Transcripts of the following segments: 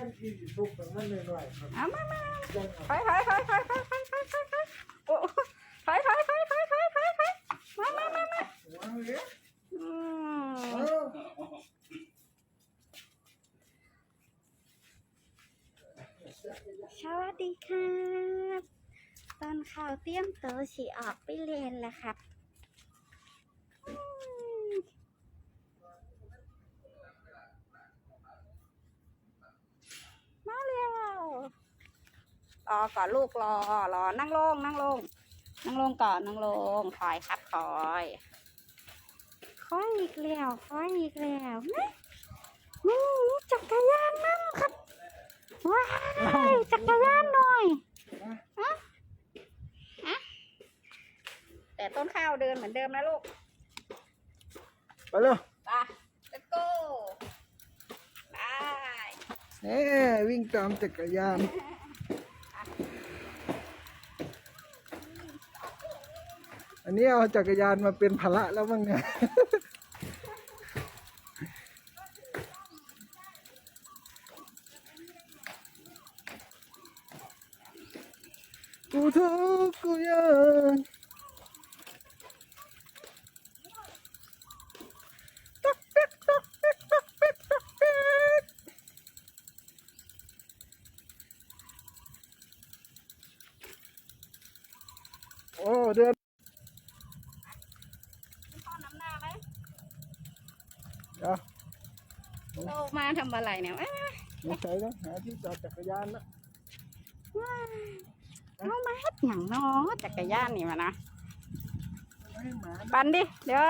ขั้นที่ทุกข์แบบนั้นเลยหน่อยครับเอามามายังถอยถอยถอยถอยถอยถอยถอยถอยถอยโอ้ถอยถอยถอยถอยถอยถอยถอยมามามามาหัวเลยอืมเออสวัสดีครับ ตอนข่าวเตรียมตัวสีออกไปเรียนแล้วครับอืมมาเร็ว รอก่อนลูกรอรอนั่งลงนั่งลง นั่งลงก่อนนั่งลงคอยครับคอยคอยอีกแล้วคอยอีกแล้วนะนี่นี่จักรยานนั่นครับว้ายจักรยานหน่อยอะอะแต่ต้นข้าวเดินเหมือนเดิมนะลูกไปเร็วไป let's go ไป เน่วิ่งตามจักรยาน อันนี้เอาจักรยานมาเป็นภาระแล้วมั้งเนี่ย กูทุกข์กูยากต๊อกแต๊กต๊อกแต๊กต๊อกแต๊กต๊อกแต๊กโอ้เดือน พ่อน้ำหน้าไหม เดี๋ยว เรามา ทำอะไรเนี่ยเอ้ยไม่ใช่แล้วหาที่จอดจักรยานแล้วว้ายเอามาเฮ็ดหยังเนาะจักรยานนี่มานะไม่ให้หมาปันดิเดี๋ยว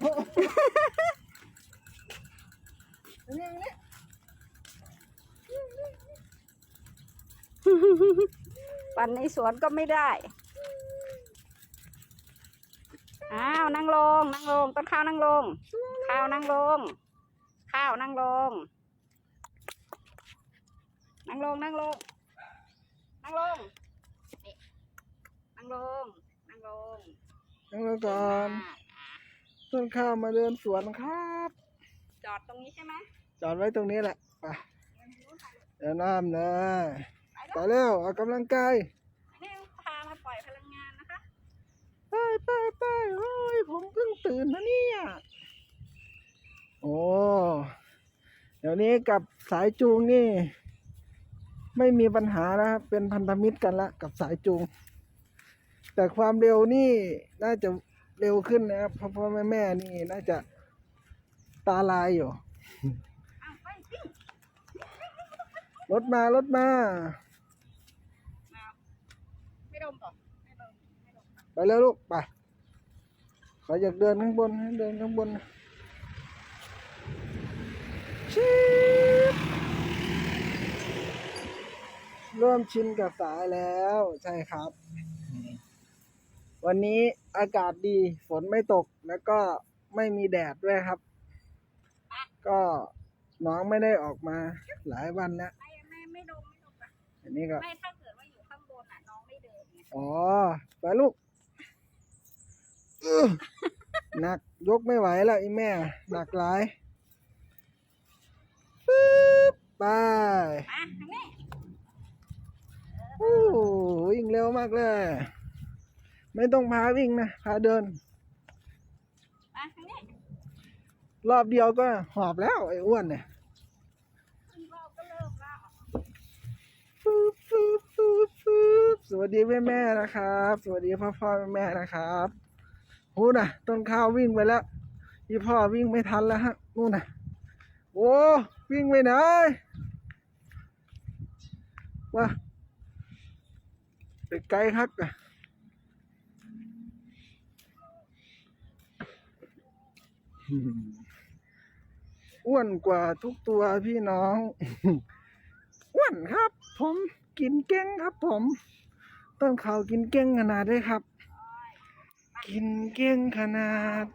โอ้อันนี้อันนี้ปันในสวนก็ไม่ได้ อ้าว นั่ งลงนั่งลง ต้นข้าวนั่งลง ข้าวนั่งลง ข้าวนั่งลง นั่งลงนั่งลง นั่งลงนี่นั่งลง นั่งลง นั่งรอก่อน ต้นข้าวมาเดินสวนครับ จอดตรงนี้ใช่ไหมจอดไว้ตรงนี้แหละ ไปเดี๋ยวน้ำนะไปไปแล้วเร็วออกกำลังกายนี่พามาปล่อยพลังงานนะคะ ไปไปไปเฮ้ยผมเพิ่งตื่นนะเนี่ย โอ้เดี๋ยวนี้กับสายจูงนี่ ไม่มีปัญหานะครับเป็นพันธมิตรกันละกับสายจูง แต่ความเร็วนี่น่าจะเร็วขึ้นนะครับเพราะพ่อแม่แม่ๆนี่น่าจะตาลายอยู่อ้าวไปสิรถมารถมามาไม่ดมก่อน ไม่ดมไม่ดมไปแล้วลูกไปขออยากเดินข้างบนให้เดินข้างบนชิบเริ่มชินกับสายแล้วใช่ครับ วันนี้อากาศดีฝนไม่ตกแล้วก็ไม่มีแดดด้วยครับ ก็น้องไม่ได้ออกมาหลายวันแล้วไม่ไม่ไม่ดมไม่ดมอะอันนี้ก็ไม่ถ้าเกิดว่าอยู่ข้างบนอะน้องไม่เดินไงอ๋อไปลูกอื้อ หนักยกไม่ไหวแล้วอีแม่ หนักหลายปึ๊บไปมาทางนี้โอ้วิ่งเร็วมากเลย ไม่ต้องพาวิ่งนะ พาเดิน มาทางนี้รอบเดียวก็หอบแล้วไอ้อ้วนเนี่ยขึ้นรอบก็เริ่มแล้วปึ๊บปึ๊บปึ๊บปึ๊บสวัสดีแม่แม่ๆนะครับ สวัสดีพ่อพ่อแม่แม่ๆนะครับ หูน่ะ ต้นข้าววิ่งไปแล้วพี่พ่อวิ่งไม่ทันแล้วฮะนู่นน่ะ โอ้วิ่งไปไหนว่าไปไกลคักอะอ้วนกว่าทุกตัวพี่น้อง อ้วนครับ ผมกินเก่งครับผม ต้นเขาวกินเก่งขนาดได้ครับ กินเก่งขนาด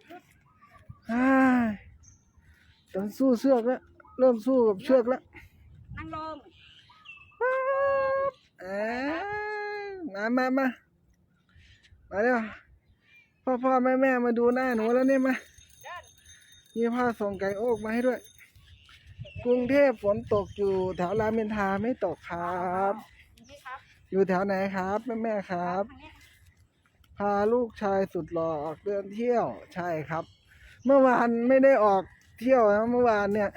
อ้ายต้องสู้เชือกแล้วเริ่มสู้กับเชือกแล้วนั่งลงป๊าบเอ้ยมามามามาเร็วพ่อพ่อแม่แม่มาดูหน้าหนูแล้วเนี่ยมาเดินมีผ้าส่งไก่โอกมาให้ด้วยเห็กรุงเทพฝนตกอยู่แถวรามอินทราไม่ตกครับนี่ครับอยู่แถวไหนครับ แม่แม่ๆครับทางนี้ พาลูกชายสุดหล่อออกเดินเที่ยวใช่ครับ เมื่อวานไม่ได้ออกเที่ยวนะเมื่อวานเนี่ย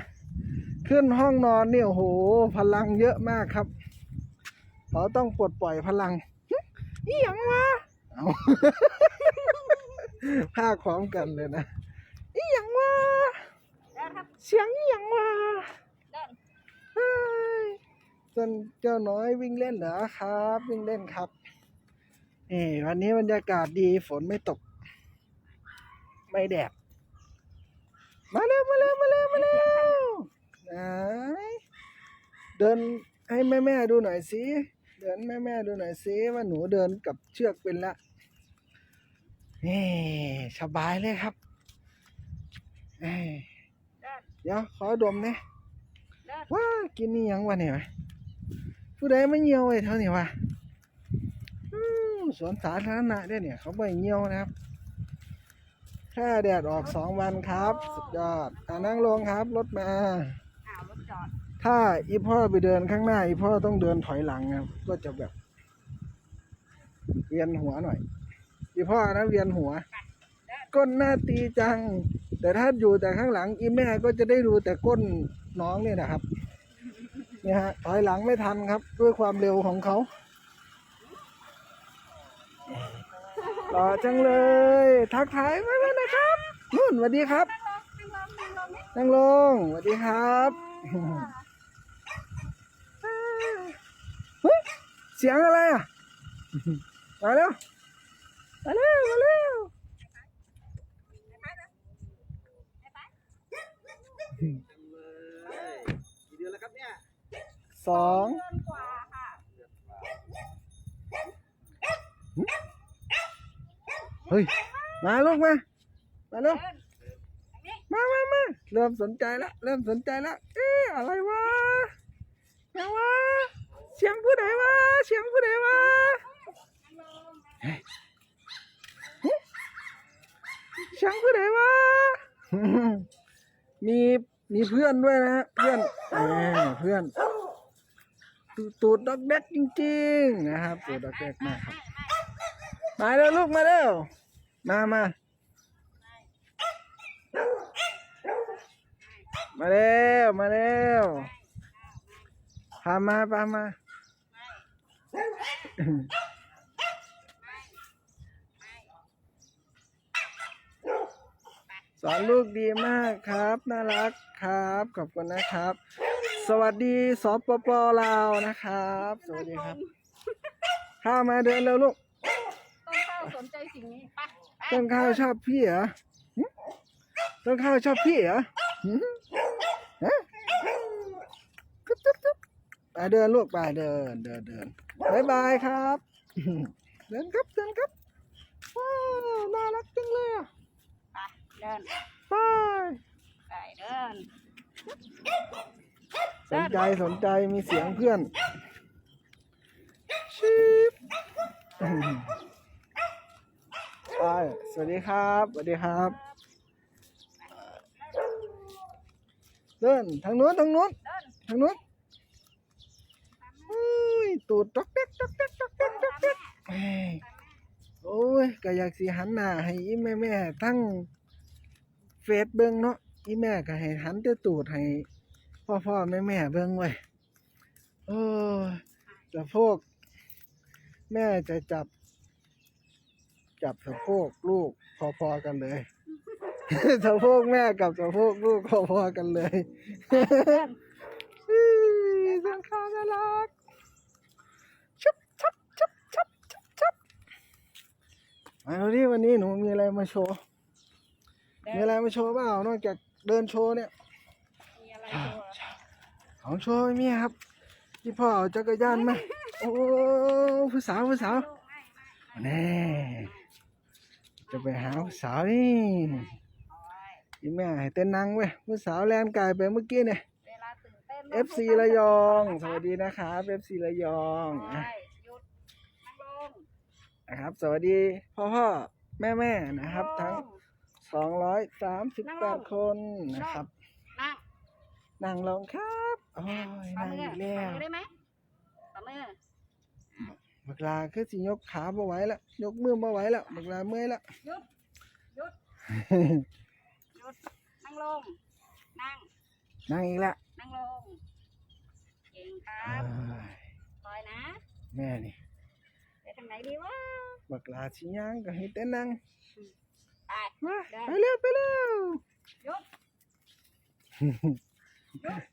ขึ้นห้องนอนเนี่ยโหพลังเยอะมากครับเขาต้องปลดปล่อยพลังหึอีหยังวะเอาภาคพร้อมกันเลยนะอีหยังวะเสียงอีหยังวะเดินจนเจ้าน้อยวิ่งเล่นเหรอครับ วิ่งเล่นครับ นี่วันนี้บรรยากาศดีฝนไม่ตก ไม่แดดมาเร็วมาเร็วมาเร็วมาเร็วไหนเดินให้แม่แม่ๆดูหน่อยสิเดินแม่แม่ๆดูหน่อยสิว่าหนูเดินกับเชือกเป็นละนี่สบายเลยครับเอ้ยเดินเดี๋ยวขอดมเนี่ยเดินว้ากินนี่ยังวะเนี่ยวะผู้ใดไม่เหี่ยวไอ้เท่านี้วะอืม สวนสาธารณะเด้อเนี่ย เขาไม่เหี่ยวนะครับแค่แดดออกสองวันครับ สุดยอดอ่านั่งลงครับรถมา อ้าวรถจอดถ้าอีพ่อไปเดินข้างหน้า อีพ่อต้องเดินถอยหลังครับ ก็จะแบบ เวียนหัวหน่อย อีพ่อนะเวียนหัว ก้นหน้าตีจัง แต่ถ้าอยู่แต่ข้างหลัง อีแม่ก็จะได้ดูแต่ก้นน้องเนี่ยนะครับนี่ฮะถอยหลังไม่ทันครับ ด้วยความเร็วของเขา หล่อจังเลย ทักทายไม่ไม่นะครับนุ่นสวัสดีครับนั่งลงนั่งลงนั่งลงนี่นั่งลงสวัสดีครับเฮ้ยเสียงอะไรอะมาเร็วมาเร็วมาเร็วสองเดือนกว่าค่ะ เฮ้ย มาลูกมา มาเร็วเดินมามามาเริ่มสนใจแล้วเริ่มสนใจแล้วเอ๊ะอะไรวะยังวะเสียงผู้ใดวะเสียงผู้ใดวะเฮ้ยเฮ้ยเสียงผู้ใดวะมีมีเพื่อนด้วยนะฮะเพื่อนเออเพื่อนตูตูดดอกแดกจริงๆนะครับตูดดอกแดกมากครับ มาเร็วลูกมาเร็วมามามาเร็วมาเร็วพามาพามาสอนลูกดีมากครับ น่ารักครับ ขอบคุณนะครับ สวัสดีสปปลาวนะครับ สวัสดีครับ ข้ามาเดินเร็วลูก สนใจสิ่งนี้ไปไปต้นข้าวชอบพี่เหรอหึต้นข้าวชอบพี่เหรอหึฮะจุ๊บจุ๊บจุ๊บไปเดินลูกไปเดิน เดินเดินบายบายครับ เดินครับเดินครับว้าวน่ารักจังเลยอะไปเดินไปไปเดินสนใจสนใจมีเสียงเพื่อนชิป สวัสดีครับสวัสดีครับ เดินทางนู้นทางนู้นทางนู้นอุ้ยตูดตอกแต๊กตอกแต๊กตอกแต๊กตอกแต๊กเอ้ยโอ้ยก็อยากสิหันหน้าให้อีแม่แม่ทั้งเฟซเบิ่งเนาะอีแม่ก็ให้หันแต่ตูดให้พ่อพ่อแม่แม่เบิ่งไว้โอ้ยสะโพกแม่จะจับ จับสะโพกลูกพอๆกันเลย สะโพกแม่กับสะโพกลูกพอๆกันเลยเดินอื้อเสียงข้าวน่ารักชุบชับชับชับชับชับมาดูดิวันนี้หนูมีอะไรมาโชว์เดิมีนอะไรมาโชว์เปล่านอกจากเดินโชว์เนี่ยมีอะไรตัวของโชว์ไม่มีครับพี่พ่อเอาจักรยานมาโอ้ผู้สาวผู้สาวแน่ จะไปหาผู้สาวนี่อีแม่ให้เต้นนังเว้ยผู้สาวแลนกายไปเมื่อกี้เนี่ย เวลาตื่นเต้น FC ระยอง สวัสดีนะครับ FC ระยองไปอะหยุดนั่งลงนะครับ สวัสดีพ่อพ่อแม่แม่ๆนะครับ ทั้งนั่งลง238 คนนะครับ นั่งนั่งลงครับ โอ้ยฝ่านั่งมืออีกแล้ฝ่าวมือได้ไหมฝ่ามือ บักลาคือสิยกขาบ่ไหวแล้วยกมือบ่ไหวแล้วบักลาเมื่อยแล้วหยุดหยุดหยุดนั่งลงนั่งนั่งอีกแล้วนั่งลงเก่งครัเอ้บยคอยนะ แม่นี่ไปทางไหนดีวะบักลาสิย่างก็ให้แต่นั่งไปมาได้ไปเร็วไปเร็วหยุด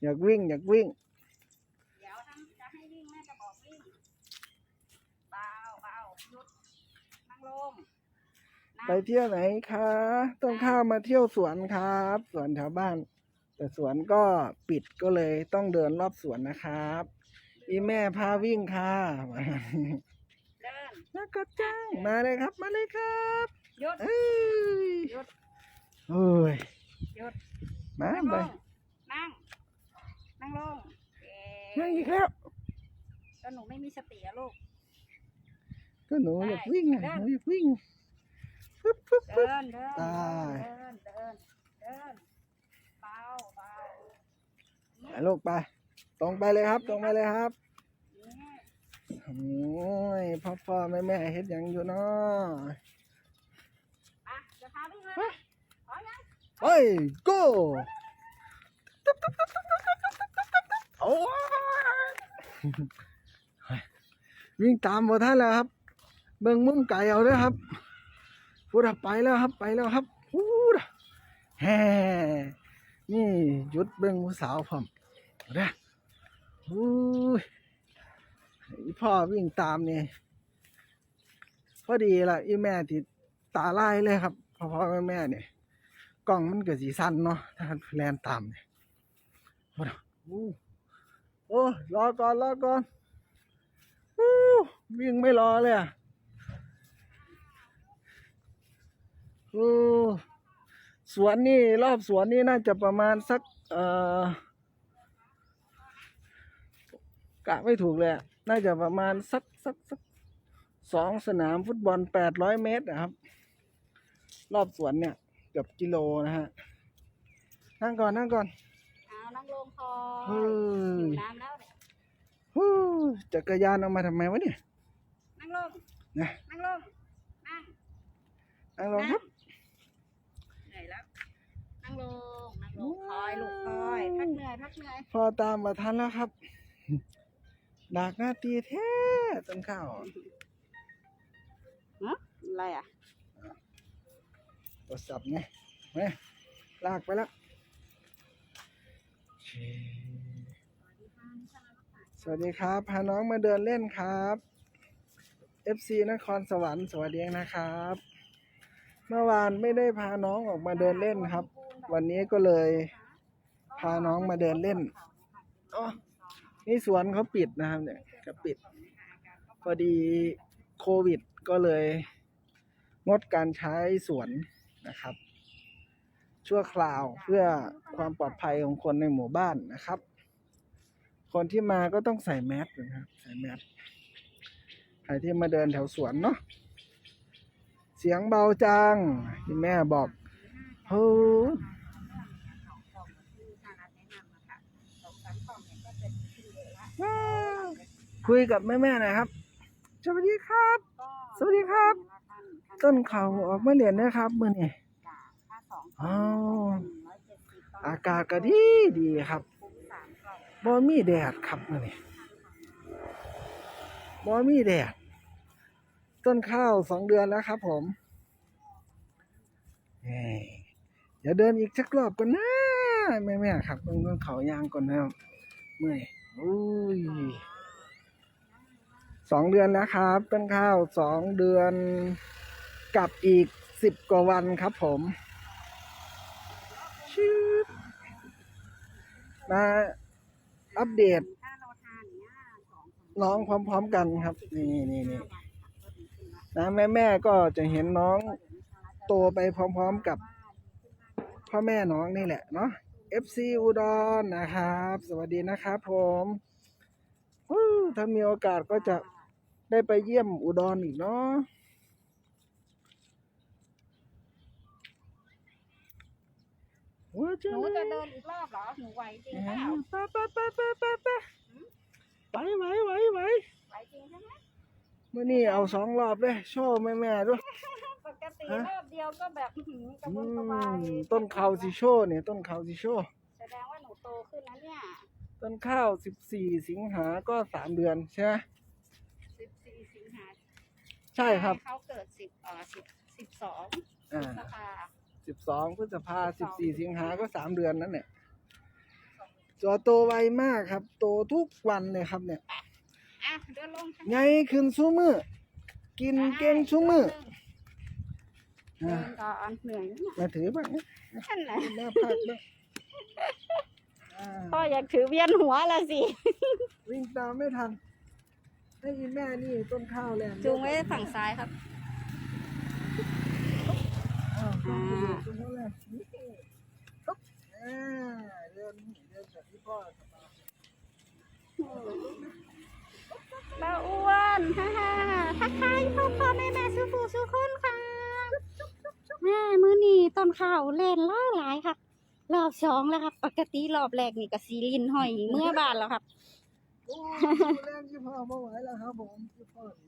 อยากวิ่งอยากวิ่ง เดี๋ยวทำจะให้วิ่งแม่จะบอกวิ่ง เบาเบาหยุด นั่งลงนั่งไปเที่ยวไหนคะ ต้องข้ามมาเที่ยวสวนครับ สวนแถวบ้าน แต่สวนก็ปิดก็เลยต้องเดินรอบสวนนะครับ อีแม่พาวิ่งค่ะ เดินแล้วก็จ้างมาเลยครับ มาเลยครับหยุดเอ้ยหยุดโอ้ยหยุดมานั่งไปลงนั่ง นั่งลงเก่งนั่งอีกแล้วก็หนูไม่มีสติอะลูก ก็หนูอยากวิ่งอะได้หนูอยากวิ่งปึ๊บปึ๊บเดินเดินได้เดินเดินเดินเบาเบาไปลูกไป ตรงไปเลยครับ ตรงไปเลยครับนี่โอ้ยพ่อพ่อแม่แม่เฮ็ดหยังอยู่เนาะอะจะพาวิ่งเลยนะพร้อมยังเฮ้ย go โอ้ยวิ่งตามบ่ท่านแล้วครับ เบิ่งมุมไก่เอาเด้อครับพูดไปแล้วครับไปแล้วครับพูดแฮ่นี่หยุดเบิ่งผู้สาวพร้อมเด้ออุ้ยพ่อวิ่งตามนี่พอดีละอีแม่ที่ตาไลายเลยครับพ่อพ่อแม่แม่เนี่ยกล้องมันก็สีสั้นเนาะถ้าแลนตามเนี่ยโอ้โหโอ้รอก่อนรอก่อนอู้วิ่งไม่รอเลยอะ โอ้สวนนี่รอบสวนนี่น่าจะประมาณสัก เอ่อกะไม่ถูกเลยอะน่าจะประมาณสักสักสักสองสนามฟุตบอลแปดร้อยเมตรนะครับ รอบสวนเนี่ยเกือบกิโลนะฮะ นั่งก่อนนั่งก่อนเอานั่งลงคอเฮ้ยยหิวน้ำแล้วเนี่ยฮู้จักรยานเอามาทำไมวะเนี่ย นั่งลงนะนั่งลง นั่ง นั่งลงครับเหนื่อยแล้ว นั่งลงนั่งลงคอยลูกคอยพักเหนื่อยพักเหนื่อยพอตามมาทันแล้วครับดากหน้าตีแท้ต้นข้าวฮะอะไรอะโทรศัพท์ไงแม่ลากไปแล้วสวัสดีครับ พาน้องมาเดินเล่นครับ FC นครสวรรค์สวัสดีนะครับ เมื่อวานไม่ได้พาน้องออกมาเดินเล่นครับ วันนี้ก็เลยพาน้องมาเดินเล่นอ๋อนี่สวนเขาปิดนะครับเนี่ยก็ปิด พอดีโควิดก็เลยงดการใช้สวนนะครับ ชั่วคราวเพื่อความปลอดภัยของคนในหมู่บ้านนะครับ คนที่มาก็ต้องใส่แมสนะครับใส่แมสใครที่มาเดินแถวสวนเนาะเสียงเบาจังที่แม่บอกโอ้ว้าว คุยกับแม่ๆหน่อยครับ สวัสดีครับ สวัสดีครับ ต้นเขาออกมาเรียนนะครับมื่อนี้อ๋ออากาศก็ดีดีครับบ่มีแดดครับมื่อนี้บ่มีแดด ต้นข้าวสองเดือนแล้วครับ ผมเอ้ยเดี๋ยวเดินอีกสักรอบก่อนนะแม่แม่ๆครับต้องต้นเขายางก่อนนะครับเมื่อยอุ้ย สองเดือนแล้วครับต้นข้าวสองเดือนกับอีกสิบกว่าวันครับผมชืบมาอัปเดตถ้าเราทานเนี่ยสองน้องพร้อมๆกันครับ นี่นี่นี่นะแม่แม่ก็จะเห็นน้องโตไปพร้อมๆกับ พ่อแม่น้องนี่แหละเนาะ FC อุดรนะครับ สวัสดีนะครับผมถ้ามีโอกาสก็จะ ได้ไปเยี่ยมอุดรอีกเนาะว้ว่าหจะนูจะเดินอีกรอบเหรอ หนูไหวจริงเปล่าไปไปไปไปไปไปไหวไหวไหวไหวไหวจริงใช่ไหมเมื่อนี้เอาสองรอบเลยโชว์แม่แม่ๆด้วย ปกติฮะรอบเดียวก็แบบอื้อหือกระอืวนกระวายมต้นข้าวสิโชว์เนี่ยต้นข้าวสิโชว์แสดงว่าหนูโตขึ้นนะเนี่ย ต้นข้าวสิบสี่สิงหาก็สามเดือนใช่ไหมสิบสี่สิงหา ใช่ครับ เขาเกิดสิบเอ่อสิบสิบสองพอ่าฤษภา สิบสองพฤษภาสิบสี่สิงหาก็สามเดือนนั่นแหละตัวโตไวมากครับ โตทุกวันเลยครับเนี่ย อะเดินลงค่ะไงขึ้นซูมือกินเก่งซูมือเดิอ่านก่อนเหนื่อยนะเนี่ยมาถือบ้างนะนั่นแหละหน้าพักบ้างอ่าพ่ออยากถือเวียนหัวละสิ วิ่งตามไม่ทัน ให้อีแม่นี่ต้นข้าวแลนด์จูงไว้ฝั่งซ้ายครับอ้าวอ่าจูงไว้เลยนี่ปุ๊บอ่าเดินเดินแบบที่พ่อสบายป้าอ้วนฮ่าฮ่าทักทายพ่อพ่อแม่แม่สู้ผู้สู้คนค่ะแม่มือนี่ต้นข้าวเล่นหลายหลายครับรอบสองแล้วครับ ปกติรอบแรกนี่ก็ซีลินห้อยเมื่อบานแล้วครับ โอ้แรงที่พ่อไม่ไหวแล้วครับผมที่พ่อดี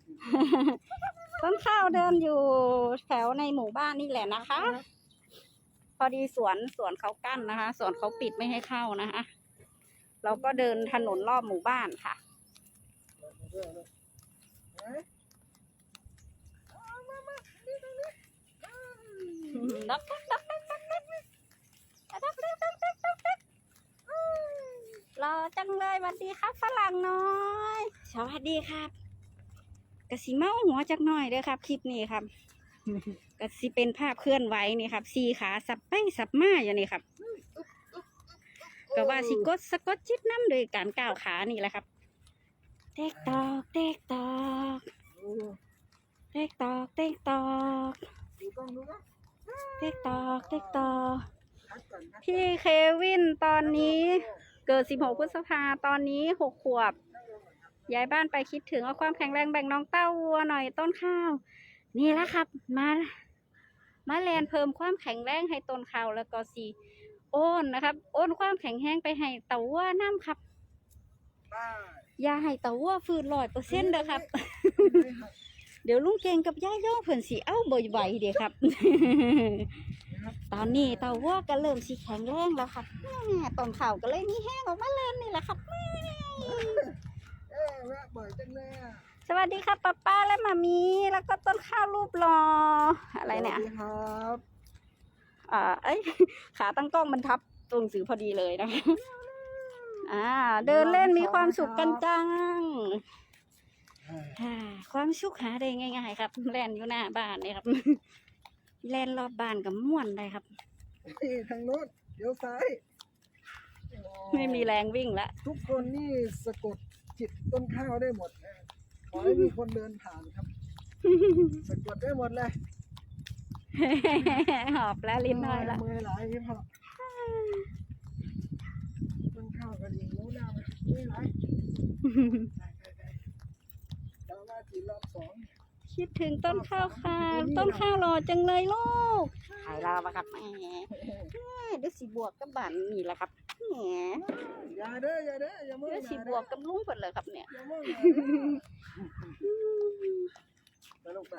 ต้นข้าวเดินอยู่แถวในหมู่บ้านนี่แหละนะคะ พอดีสวนสวนเขากั้นนะคะ สวนเขาปิดไม่ให้เข้านะคะเราก็เดินถนนรอบหมู่บ้านค่ะเรื่อยเลยเฮ้ยเอามามานี่ตรงนี้อ้าวดักดักดักดักดัก รอจังเลยสวัสดีครับฝรั่งน้อยสวัสดีครับกะสิเมาหัวจักหน่อยเด้อครับ คลิปนี้ครับกะสิเป็นภาพเคลื่อนไหวนี่ครับสี่ขาสับไปสับมาอยู่นี่ครับก็ว่าสิกดสะกดจิตน้ำโดยการก้าวขานี่แหละครับเต็กตอกเต็กตอกโอ้เต็กตอกเต็กตอกดูกล้องดูนะเต็กตอกเต็กตอกพักก่อนนะพี่เควินตอนนี้ เกิด 16 พฤษภา ตอนนี้ 6 ขวบ ย้ายบ้านไปคิดถึงเอาความแข็งแรงแบ่งน้องเต้าวัวหน่อยต้นข้าว นี่แหละครับ มา มาแลนเพิ่มความแข็งแรงให้ต้นข้าวแล้วก็สีโอนนะครับ โอนความแข็งแรงไปให้เต้าวัวน้ำครับ อย่าให้เต้าวัวฟืนร้อยเปอร์เซ็นต์เด้อครับ เดี๋ยวลุงเก่งกับย่าย่อเพิ่นสิเอ้าบ่อยๆเด้ครับนะครับ ตอนนี้เต่าวัวก็เริ่มสิแข็งแรงแล้วครับแม่ต้นข่าก็เลยมีแห้งออกมาเล่นนี่แหละครับเอ๊ะแวะบ่อยจังเลยอะสวัสดีครับป้าป้าและมามีแล้วก็ต้นข้าวรูปรออะไรเนี่ยครับอ่าเอ้ยขาตั้งกล้องมันทับตัวหนังสือพอดีเลยนะอ่า เดินเล่นมีความสุขกันจังความสุขหาได้ง่าย ๆ ครับ แล่นอยู่หน้าบ้านเนี่ยครับ แล่นรอบบ้านกับม่วนได้ครับ นี่ทางโน้นเดี๋ยวซ้ายไม่มีแรงวิ่งละทุกคนนี่สะกดจิตต้นข้าวได้หมดนะขอให้มีคนเดินผ่านครับ สะกดได้หมดเลยหอบแล้วลิ้นน้อยละมือหลายพี่พ่อต้นข้าวกันยิงรู้หน้าไหมมือหลายไปไปไปเราว่าจีรอบสอง คิดถึงต้นข้าวค่ะ ต้นข้าวรอจังเลยลูกขายลาวะครับแหมเดี๋ยวสิบวกกับบ้านนี่แหละครับแหมอย่าเด้ออย่าเด้ออย่ามือเดี๋ยวสิบวกกับลุงเปิดเลยครับเนี่ยอย่ามือไปลูกไป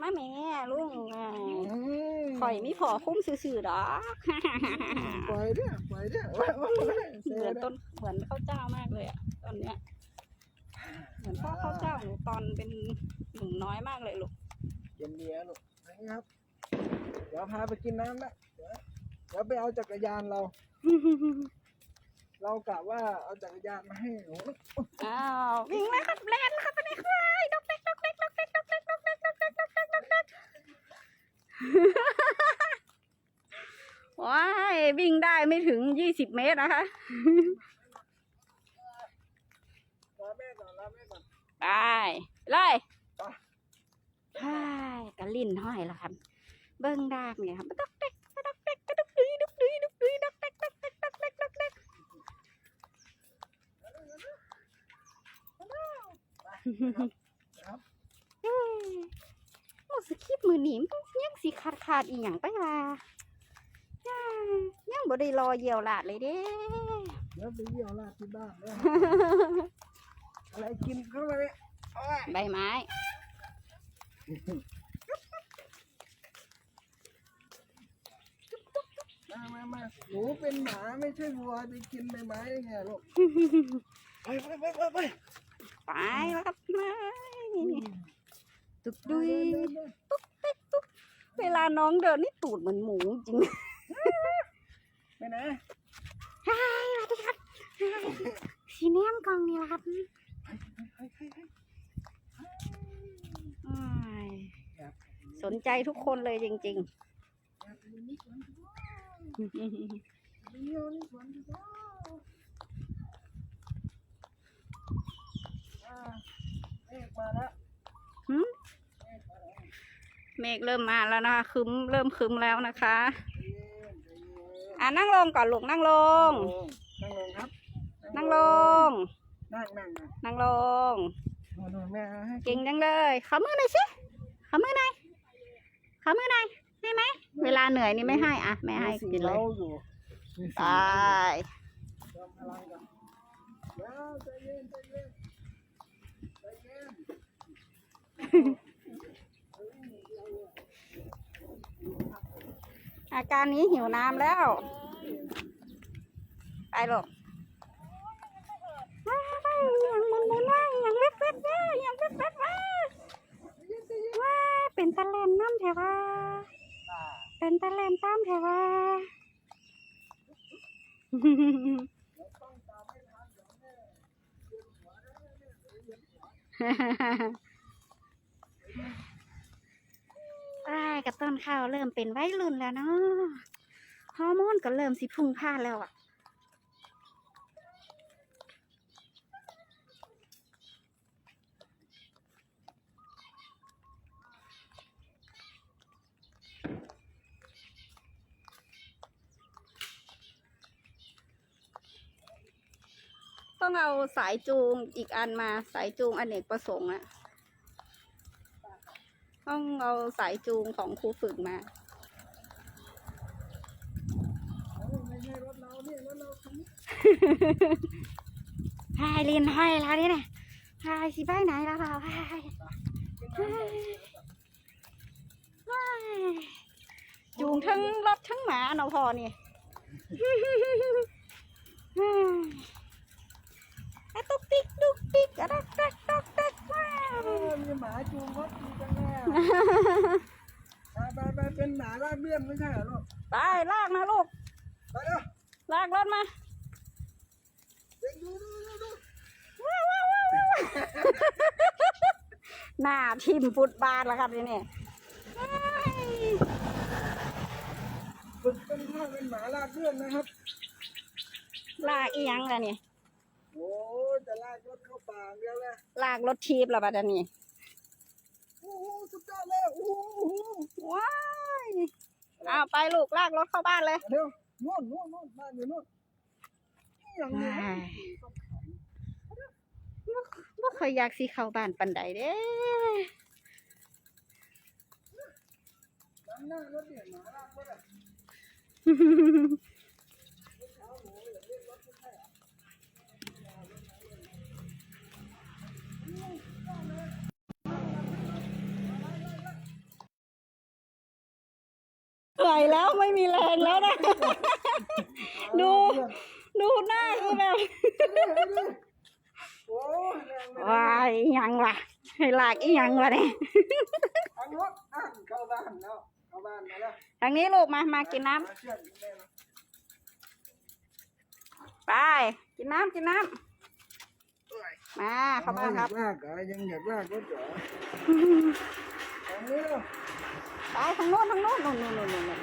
มาแม่ลุงข่อยมีพอคุ้มซื่อๆดอกปล่อยเด้อปล่อยเด้อเหมือนต้นเหมือนข้าวเจ้ามากเลยอะตอนเนี้ย เหมือนพ่อข้าวเจ้าหนูตอนเป็นหนุ่มน้อยมากเลยลูกเย็นเดียวลูกนะครับ เดี๋ยวพาไปกินน้ำละเดี๋ยวเดี๋ยวไปเอาจักรยานเรา เรากะว่าเอาจักรยานมาให้หนู อ้าววิ่งแล้วครับแล่นครับไปไหนครับดอกเล็กดอกเล็กดอกเล็กดอกเล็กดอกเล็กดอกเล็กดอกเล็กดอกเล็กว้ายวิ่งได้ไม่ถึงยี่สิบเมตรนะคะ รอแม่ก่อนรอแม่ก่อน ไปเลยไปใช่กระลิ่นห้อยแล้วครับ เบิ้งดากเนี่ยครับดอกเล็กดอกเล็กดอกดุยดอกดุยดอกดุยดอกเล็กดอกเล็กดอกเล็กดอกเล็กครับเอ้ยโอ้สคริปต์มือหนีมนยังสิขาดขาดอีหยังไปล่ะยังบ่ได้รอเหยี่ยวหลาดเลยเด้เดี๋ยวไปเยี่ยวราดที่บ้านเนี่ย อะไรกินเข้ามาเนี่ยโอ้ยใบไม้ มามามาหนูเป็นหมาไม่ใช่วัวจะกินใบไม้ได้ไงลูกไปไปไปไปไปไปแล้วครับไม่ตุกดุยเดินเดินเวลาน้องเดินนี่ตูดเหมือนหมูจริงไปไหน ฮายสวัสดีครับสีแนมกล่องนี่แหละครับ สนใจทุกคนเลยจริง ๆ เมฆมาแล้วเมฆมาแล้วเริ่มมาแล้วนะคะคึมเริ่มคึมแล้วนะคะ อะนั่งลงก่อนลูกนั่งลง นั่งลงครับ นั่งลง นั่งนั่งนั่งนั่งลงโน่นโน่นแม่เอาให้เก่งจังเลยขอมือหน่อยสิขอมือหน่อยขอมือหน่อยให้ไหม เวลาเหนื่อยนี่ไม่ให้อะไม่ให้มีกินเลยสีราอยู่มีสีไปเติมพลังกันเดี๋ยวใจเย็นใจเย็นใจเย็นอาการนี้หิวน้ำแล้ว ไปลูกว้าวว้าวยังมันมันว่ายังเว็บเว็บว่ายังเว็บเว็บว่าว้าเป็น ตะเลนน้ำแถวว่าอ่า เป็นตะเลนตามแถวว่าไอ้กับต้นข้าวเริ่มเป็นวัยรุ่นแล้วเนาะฮอร์โมนก็เริ่มสิพุ่งพล่านแล้วอะ ต้องเอาสายจูงอีกอันมาสายจูงอเนกประสงค์อะต้องเอาสายจูงของครูฝึกมาเอาไม่ใช่รถเราเนี่ยรถเราคันนี้พายเรียนพายแล้วนี่นะพายสิไปไหนแล้วเปล่าพายพายพายจูงทั้งรถทั้งหมาเนาะพอนี่ ไอ้ตุ๊กติ๊ก ตุ๊กติ๊กอะดักดักดักดักว้าเอวอมีหมาจูงรถจูงจังแน่ไปไปไปเป็นหมาลากเลื่อนไม่ใช่เหรอลูกไปลากมาลูก ไปเร็วลากรถมาเด็กดูดูดูดูหน้าทิมฟุตบาทแล้วครับทีนี่ฝึกเป็นท่าเป็นหมาลากเลื่อนนะครับ ลากอีหยังล่ะนี่โอ้ จะลากรถเข้าป่าอย่างเดียวเลยลากรถทีบแล้วบัดนี้โอ้โหสุดยอดเลยโอ้โหโอ้โหว้ายเอาไปลูกลากรถเข้าบ้านเลยเดี๋ยวนู่นนู่นนู่นบ้านอยู่นู่นนี่อย่างนี้ว้ายบ่ค่อยอยากสิเข้าบ้านปันใดเด้หลังหน้ารถเนี่ยหมาลากรถอะ ไหลแล้วไม่มีแรงแล้วนะ ดู ดูหน้าคือแบบโอ้ยแรงเลยว้ายอีหยังวะให้ลากอีหยังวะเนี่ยทางรถอ่านเข้าบ้านแล้วเข้าบ้านมาแล้วทางนี้ลูกมามากินน้ำมาเชื่อมแม่นะไป กินน้ำกินน้ำมาเข้าบ้านครับลากเหรอยังอยากลากรถเหรอทางนี้เหรอ ไปทางโน้นทางโน้นนู่นนู่นนู่นนู่น